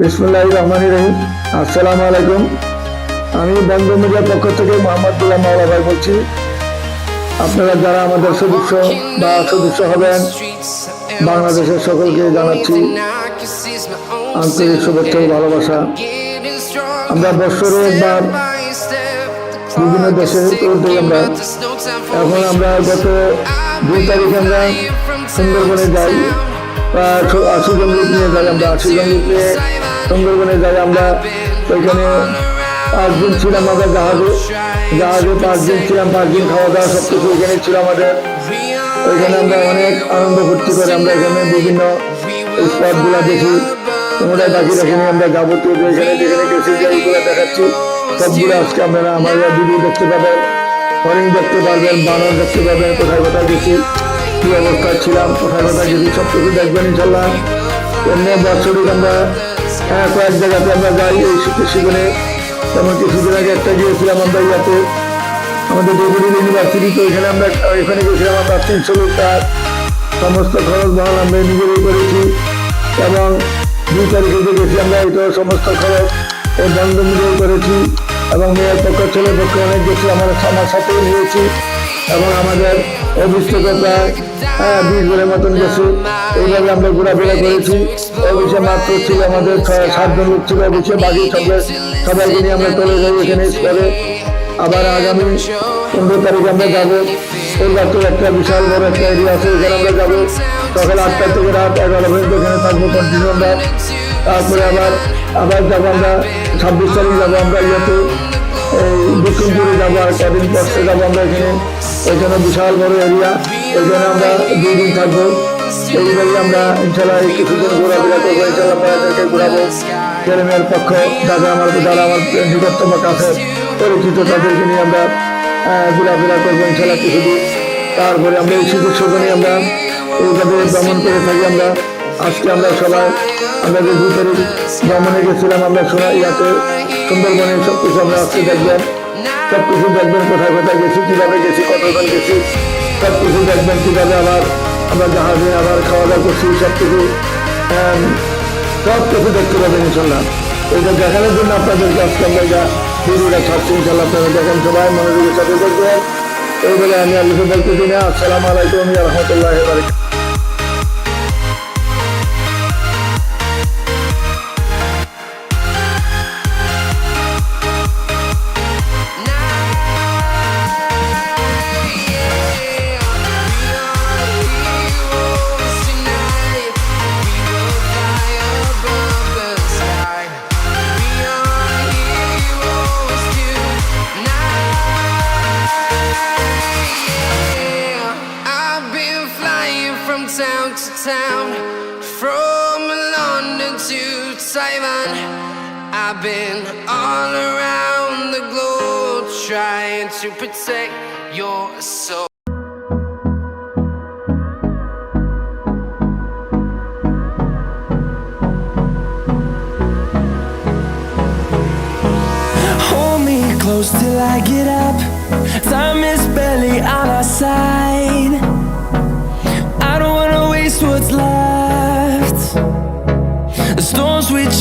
বিসমুল্লাহ রহমান রহিম আসসালামু আলাইকুম আমি বন্ধু মিডিয়ার পক্ষ থেকে মোহাম্মদ দুল্লাহ মাওলা ভাই বলছি। আপনারা যারা আমাদের সদস্য বা সদস্য হবেন, বাংলাদেশের সকলকে জানাচ্ছি আন্তরিক শুভেচ্ছা ভালোবাসা। আমরা বৎসরে একবার বিভিন্ন দেশে ট্যুর দিই আমরা। এখন আমরা গত দুই তারিখে আমরা সুন্দরবনে যাই। আশি জন নিয়ে যাই আমরা। আশি জন নিয়ে সুন্দরবনে যাই আমরা, ওইখানে পাঁচ দিন ছিলাম আমরা জাহাজে। জাহাজে পাঁচ দিন ছিলাম পাঁচ দিন খাওয়া দাওয়া সব কিছু ওইখানে ছিল আমাদের। ওইখানে আমরা অনেক আনন্দ ফুর্তি করে আমরা এখানে বিভিন্ন স্পটগুলো দেখি। তোমরা বাকি এখানে আমরা যাবতীয় যে এখানে যেখানে গেছি দেখাচ্ছি। সবগুলো আজকে আপনারা আমার ভিডিও দেখতে পাবেন। হরিণ দেখতে পারবেন, বানর দেখতে পাবেন কোথায় কোথায় গেছি, কি অবস্থায় ছিলাম, কোথায় কোথায় গেছি সব কিছু দেখবেন ইনশাল্লাহ এমনি বছরিক আমরা কয়েক জায়গাতে আমরা যাই, এই সিজনে যেমন কিছুদিন আগে একটা গিয়েছিলাম আমরা ইয়াতে, আমাদের ডেপুটি ইউনিভার্সিটি, তো এখানে আমরা, এখানে গেছিলাম আমরা তিনশো লোক, তার সমস্ত খরচ বহন আমরা নিজেরাই করেছি, এবং দুই তারিখে গেছি আমরা এটাও সমস্ত খরচ এই বন্ধ মিলিয়ে করেছি, এবং মেয়ের পক্ষ, ছেলের পক্ষে অনেক গেছি আমার আমার সাথেও নিয়েছি, এবং আমাদের প্রায় হ্যাঁ বিশ জনের মতন গেছে। এইভাবে আমরা ঘোরাফেরা করেছি। অফিসে মাত্র ছিল আমাদের সাতজন লোক ছিল। অফিসে বাকি সবাই, সবাইকে নিয়ে আমরা চলে যাই এখানে স্কুলে। আবার আগামী পনেরো তারিখে আমরা যাব। কলকাতার একটা বিশাল বড় একটা এরিয়া আছে, এখানে আমরা যাব। সকাল আটটা থেকে রাত এগারো পর্যন্ত এখানে থাকব কন্টিনিউ আমরা। তারপরে আবার আবার যাব আমরা, ছাব্বিশ তারিখ যাব আমরা ইয়েতে। দক্ষিণপুরে যাব আর কদিন পরে যাব আমরা এখানে। এখানে বিশাল বড় এরিয়া এখানে আমরা দুই দিন থাকব এইভাবে আমরা ইনশাল্লাহ এই কিছুদিন ঘোরাফেরা করব। ইনশাল্লাহ বেড়াদেরকে ঘোরাবো। ছেলে মেয়ের পক্ষ যারা আমার যারা আমার নিকটতম কাছে পরিচিত, তাদেরকে নিয়ে আমরা ঘোরাফেরা করব ইনশাল্লাহ কিছুদিন। তারপরে আমরা এই শীতের সময় আমরা এইভাবে ভ্রমণ করে থাকি আমরা। আজকে আমরা সবাই, আমরা যে দুই তারিখ ভ্রমণে গেছিলাম, আমরা সোনা ইয়াতে সুন্দরবনে সব কিছু আমরা আজকে দেখবেন সব কিছু দেখবেন কোথায় কোথায় গেছি, কীভাবে গেছি, কতজন গেছি সব কিছু দেখবেন কীভাবে আবার আমরা জাহাজে আবার খাওয়া দাওয়া করছি সব কিছু সব কিছু দেখতে পাবেন ইনশাল্লাহ। এটা দেখানোর জন্য আপনাদেরকে আজকে আমরা যা ভিডিওটা ছাড়ছি ইনশাল্লাহ, আপনারা দেখেন সবাই মনোযোগের সাথে দেখবেন। এই আমি আল্লাহ বলতেছি না। আসসালামু আলাইকুম রহমতুল্লাহ বারকাত town to town, from London to Taiwan. I've been all around the globe trying to protect your soul. Hold me close till I get up. Time is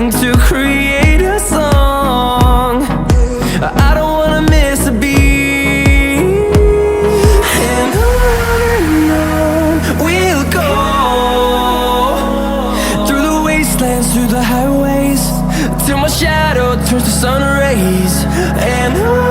trying to create a song. I don't wanna miss a beat. And on and on we'll go. Through the wastelands, through the highways Till my shadow turns to sun rays. And on